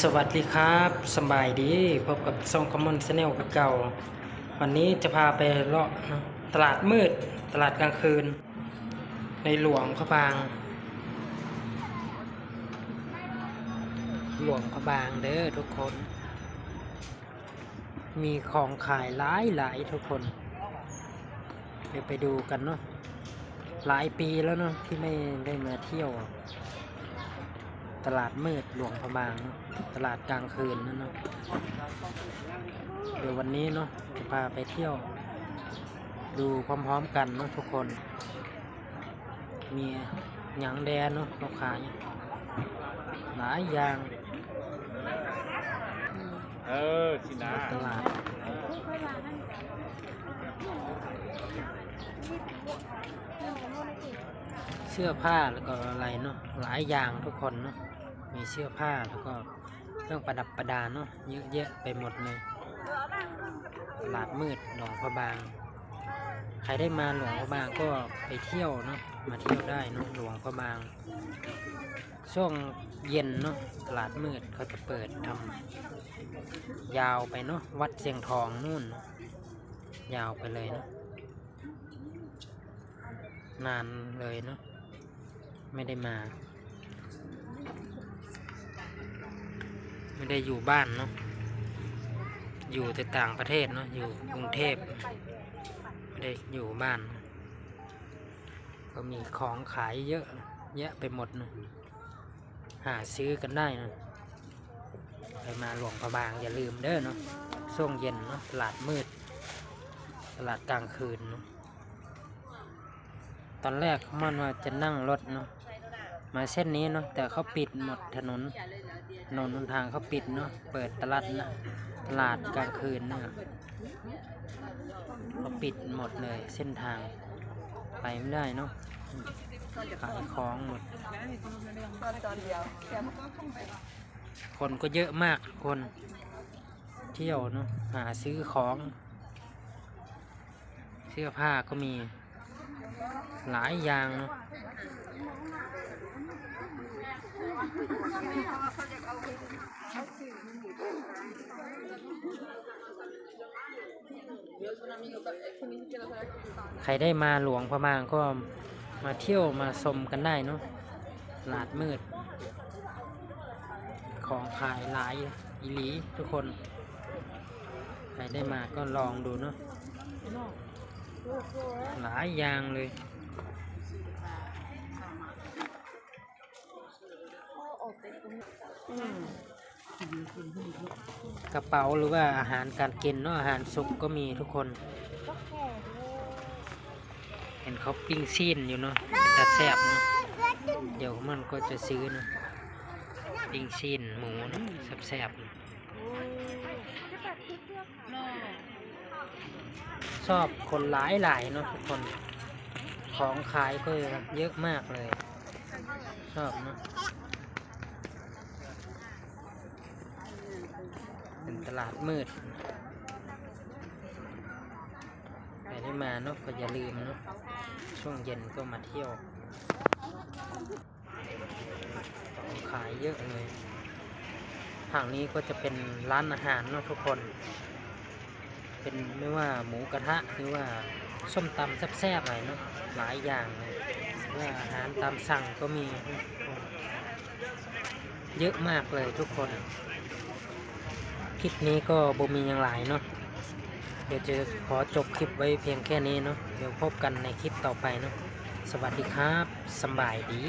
สวัสดีครับสบายดีพบกับซองคอมมอนชาแนลกับเก่า วันนี้จะพาไปเลาะนะตลาดมืด ตลาดกลางคืน ในหลวงพระบาง หลวงพระบางเด้อทุกคน มีของขายหลายหลายทุกคน เดี๋ยวไปดูกันเนาะหลายปีแล้วเนาะที่ไม่ได้มาเที่ยว ตลาดมืดหลวงพระบางเนอะตลาดกลางคืนนั่นเนาะเดี๋ยววันนี้เนาะจะพาไปเที่ยว ดูพร้อมๆกันเนาะทุกคน มีหยังแดนเนาะเราขายหลายอย่างเออสินะตลาดเสื้อผ้าแล้วก็อะไรเนาะหลายอย่างทุกคนเนาะ มีเสื้อผ้าแล้วก็เครื่องประดับประดาเนาะเยอะแยะไปหมดเลยตลาดมืดหลวงพระบาง ใครได้มาหลวงพระบางก็ไปเที่ยวเนาะมาเที่ยวได้เนาะหลวงพระบาง ช่วงเย็นเนาะตลาดมืดเขาจะเปิดทำยาวไปเนาะวัดเสียงทองนู่น ยาวไปเลยเนาะนานเลยเนาะไม่ได้มา ไม่ได้อยู่บ้านเนาะอยู่แต่ต่างประเทศเนาะอยู่กรุงเทพไม่ได้อยู่บ้าน ก็มีของขายเยอะแยะไปหมดนะหาซื้อกันได้นะไปมาหลวงพระบางอย่าลืมเด้อเนาะช่วงเย็นเนาะตลาดมืด ตลาดกลางคืนเนาะตอนแรกมันว่าจะนั่งรถเนาะ มาเส้นนี้เนาะแต่เขาปิดหมดถนนถนนทางเขาปิดเนาะเปิดตลาดนะตลาดกลางคืนเนาะเขาปิดหมดเลยเส้นทางไปไม่ได้เนาะขายของหมด คนก็เยอะมากคน เที่ยวเนาะหาซื้อของ เสื้อผ้าก็มีหลายอย่างเนาะ ใครได้มาหลวงพระบางก็มาเที่ยวมาชมกันได้เนาะตลาดมืด ของขายหลายอีหลีทุกคน ใครได้มาก็ลองดูเนาะหลายอย่างเลยอืม กระเป๋าหรือว่าอาหารการกินเนาะอาหารสุกก็มีทุกคนเห็นเขาปิ้งซีนอยู่เนาะแต่แซ่บเนาะเดี๋ยวมันก็จะซื้อเนาะปิ้งซีนหมูเนาะแซ่บๆเนาะชอบคนหลายหลายๆเนาะทุกคน ของขายก็เยอะมากเลย ชอบเนาะ เป็นตลาดมืดใครได้มาเนาะก็อย่าลืมเนาะช่วงเย็นก็มาเที่ยวของขายเยอะเลยทางนี้ก็จะเป็นร้านอาหารเนาะทุกคน เป็นไม่ว่าหมูกระทะหรือว่าส้มตำแซ่บๆอะไรเนาะหลายอย่างเลยหรือว่าอาหารตามสั่งก็มี เยอะมากเลยทุกคน คลิปนี้ก็บ่มีอย่างหลายเนาะเดี๋ยวจะขอจบคลิปไว้เพียงแค่นี้เนาะเดี๋ยวพบกันในคลิปต่อไปเนาะสวัสดีครับสบายดี